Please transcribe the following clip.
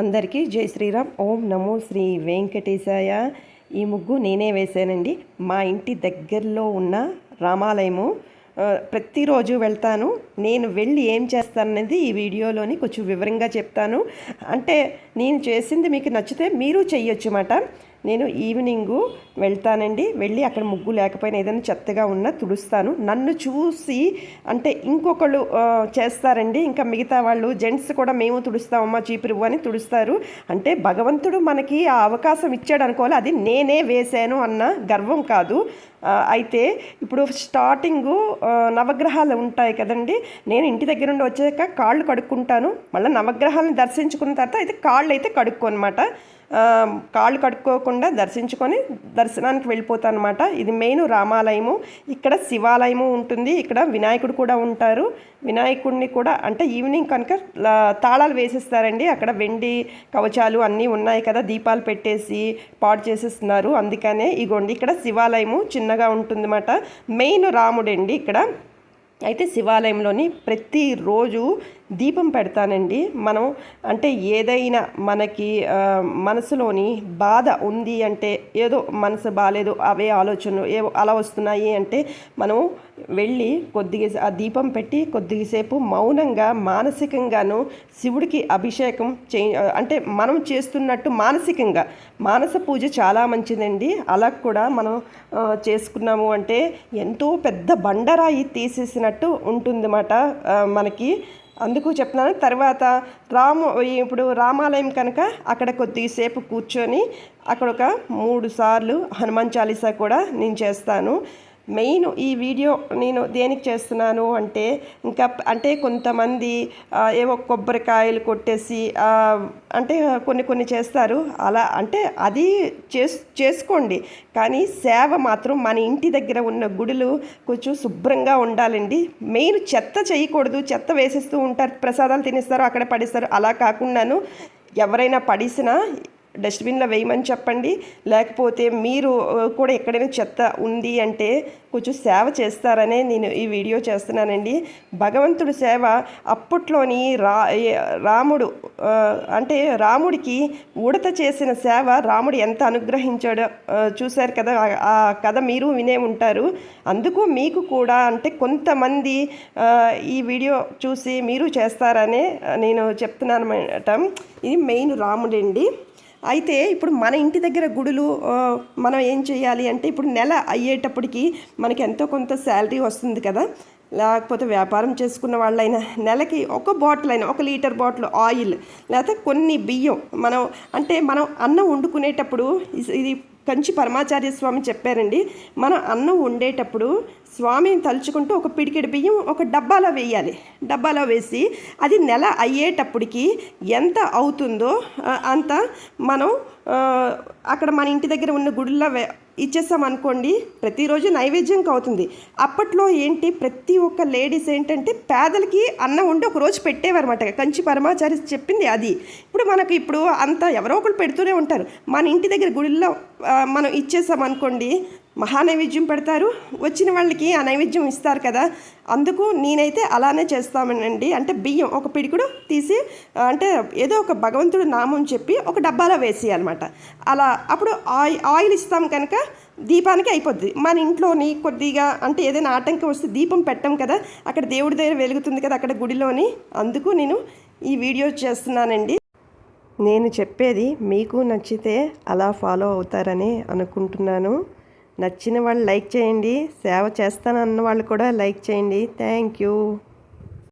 అందరికీ జై శ్రీరామ్. ఓం నమో శ్రీ వెంకటేశాయ. ఈ ముగ్గు నేనే వేశానండి. మా ఇంటి దగ్గరలో ఉన్న రామాలయము. ప్రతిరోజు వెళ్తాను. నేను వెళ్ళి ఏం చేస్తాననేది ఈ వీడియోలోని కొంచెం వివరంగా చెప్తాను. అంటే నేను చేసింది మీకు నచ్చితే మీరు చెయ్యొచ్చు అన్నమాట నేను ఈవినింగు వెళ్తానండి. వెళ్ళి అక్కడ ముగ్గు లేకపోయినా ఏదైనా చెత్తగా ఉన్నా తుడుస్తాను. నన్ను చూసి అంటే ఇంకొకళ్ళు చేస్తారండి. ఇంకా మిగతా వాళ్ళు జెంట్స్ కూడా మేము తుడుస్తామమ్మా చీపురు అని తుడుస్తారు. అంటే భగవంతుడు మనకి ఆ అవకాశం ఇచ్చాడు అనుకోవాలి. అది నేనే వేశాను అన్న గర్వం కాదు. అయితే ఇప్పుడు స్టార్టింగు నవగ్రహాలు ఉంటాయి కదండి. నేను ఇంటి దగ్గర నుండి వచ్చాక కాళ్ళు కడుక్కుంటాను. మళ్ళీ నవగ్రహాలను దర్శించుకున్న తర్వాత అయితే కాళ్ళు అయితే కడుక్కోనమాట. కాళ్ళు కడుక్కోకుండా దర్శించుకొని దర్శనానికి వెళ్ళిపోతాను అనమాట ఇది మెయిన్ రామాలయము. ఇక్కడ శివాలయము ఉంటుంది. ఇక్కడ వినాయకుడు కూడా ఉంటారు. వినాయకుడిని కూడా అంటే ఈవినింగ్ కనుక తాళాలు వేసేస్తారండి. అక్కడ వెండి కవచాలు అన్నీ ఉన్నాయి కదా దీపాలు పెట్టేసి పాడు చేసేస్తున్నారు. అందుకనే ఇగోండి ఇక్కడ శివాలయము చిన్నగా ఉంటుందన్నమాట. మెయిన్ రాముడండి ఇక్కడ. అయితే శివాలయంలోని ప్రతిరోజు దీపం పెడతానండి. మనం అంటే ఏదైనా మనకి మనసులోని బాధ ఉంది అంటే ఏదో మనసు బాగాలేదు అవే ఆలోచనలు ఏవో అలా వస్తున్నాయి అంటే మనం వెళ్ళి కొద్దిగా ఆ దీపం పెట్టి కొద్దిసేపు మౌనంగా మానసికంగాను శివుడికి అభిషేకం చే అంటే మనం చేస్తున్నట్టు మానసికంగా. మానస పూజ చాలా మంచిదండి. అలా కూడా మనం చేసుకున్నాము అంటే ఎంతో పెద్ద బండరాయి తీసేసినట్టు ఉంటుందన్నమాట మనకి. అందుకు చెప్తున్నాను. తర్వాత రాము ఇప్పుడు రామాలయం కనుక అక్కడ కొద్దిసేపు కూర్చొని అక్కడ ఒక మూడు సార్లు హనుమాన్ చాలీసా కూడా నేను చేస్తాను. మెయిన్ ఈ వీడియో నేను దేనికి చేస్తున్నాను అంటే ఇంకా అంటే కొంతమంది ఏవో కొబ్బరికాయలు కొట్టేసి అంటే కొన్ని కొన్ని చేస్తారు. అలా అంటే అది చేసు చేసుకోండి. కానీ సేవ మాత్రం మన ఇంటి దగ్గర ఉన్న గుడులు కొంచెం శుభ్రంగా ఉండాలండి. మెయిన్ చెత్త చేయకూడదు. చెత్త వేసేస్తూ ఉంటారు. ప్రసాదాలు తినేస్తారు. అక్కడ పడేస్తారు. అలా కాకుండాను ఎవరైనా పడిసినా డస్ట్బిన్లో వేయమని చెప్పండి. లేకపోతే మీరు కూడా ఎక్కడైనా చెత్త ఉంది అంటే కొంచెం సేవ చేస్తారనే నేను ఈ వీడియో చేస్తున్నానండి. భగవంతుడి సేవ అప్పట్లోని రా రాముడు అంటే రాముడికి ఉడత చేసిన సేవ రాముడు ఎంత అనుగ్రహించాడో చూశారు కదా ఆ- కథ మీరు వినే ఉంటారు. అందుకు మీకు కూడా అంటే కొంతమంది ఈ వీడియో చూసి మీరు చేస్తారనే నేను చెప్తున్నాను ఇది మెయిన్ రాముడండి. అయితే ఇప్పుడు మన ఇంటి దగ్గర గుడులు మనం ఏం చేయాలి అంటే ఇప్పుడు నెల అయ్యేటప్పటికి మనకి ఎంతో కొంత శాలరీ వస్తుంది కదా. లేకపోతే వ్యాపారం చేసుకున్న వాళ్ళైనా నెలకి ఒక బాటిల్ అయినా ఒక లీటర్ బాటిల్ ఆయిల్ లేకపోతే కొన్ని బియ్యం మనం అంటే మనం అన్నం వండుకునేటప్పుడు ఇది కంచి పరమాచార్య స్వామి చెప్పారండి మనం అన్నం వండేటప్పుడు స్వామిని తలుచుకుంటూ ఒక పిడికిడి బియ్యం ఒక డబ్బాలో వేయాలి. డబ్బాలో వేసి అది నెల అయ్యేటప్పటికి ఎంత అవుతుందో అంత మనం అక్కడ మన ఇంటి దగ్గర ఉన్న గుడిలో ఇచ్చేస్తామనుకోండి అనుకోండి ప్రతిరోజు నైవేద్యంకి అవుతుంది అప్పట్లో ఏంటి ప్రతి ఒక్క లేడీస్ ఏంటంటే పేదలకి అన్నం ఉండి ఒక రోజు పెట్టేవారన్నమాట. కంచి పరమాచారి చెప్పింది అది. ఇప్పుడు మనకు ఇప్పుడు అంత ఎవరో ఒకరు పెడుతూనే ఉంటారు. మన ఇంటి దగ్గర గుడిలో మనం ఇచ్చేసాం అనుకోండి మహానైవేద్యం పెడతారు. వచ్చిన వాళ్ళకి ఆ నైవేద్యం ఇస్తారు కదా. అందుకు నేనైతే అలానే చేస్తామనండి. అంటే బియ్యం ఒక పిడికుడు తీసి అంటే ఏదో ఒక భగవంతుడు నామం చెప్పి ఒక డబ్బాలో వేసి అనమాట అలా అప్పుడు ఆయిల్ ఆయిల్ ఇస్తాం కనుక దీపానికి అయిపోద్ది. మన ఇంట్లోని కొద్దిగా అంటే ఏదైనా ఆటంకం వస్తే దీపం పెట్టం కదా. అక్కడ దేవుడి దగ్గర వెలుగుతుంది కదా అక్కడ గుడిలోని. అందుకు నేను ఈ వీడియో చేస్తున్నానండి. నేను చెప్పేది మీకు నచ్చితే అలా ఫాలో అవుతారని అనుకుంటున్నాను. నచ్చిన వాళ్ళు లైక్ చేయండి సేవ చేస్తానన్న వాళ్ళు కూడా లైక్ చేయండి. Thank you.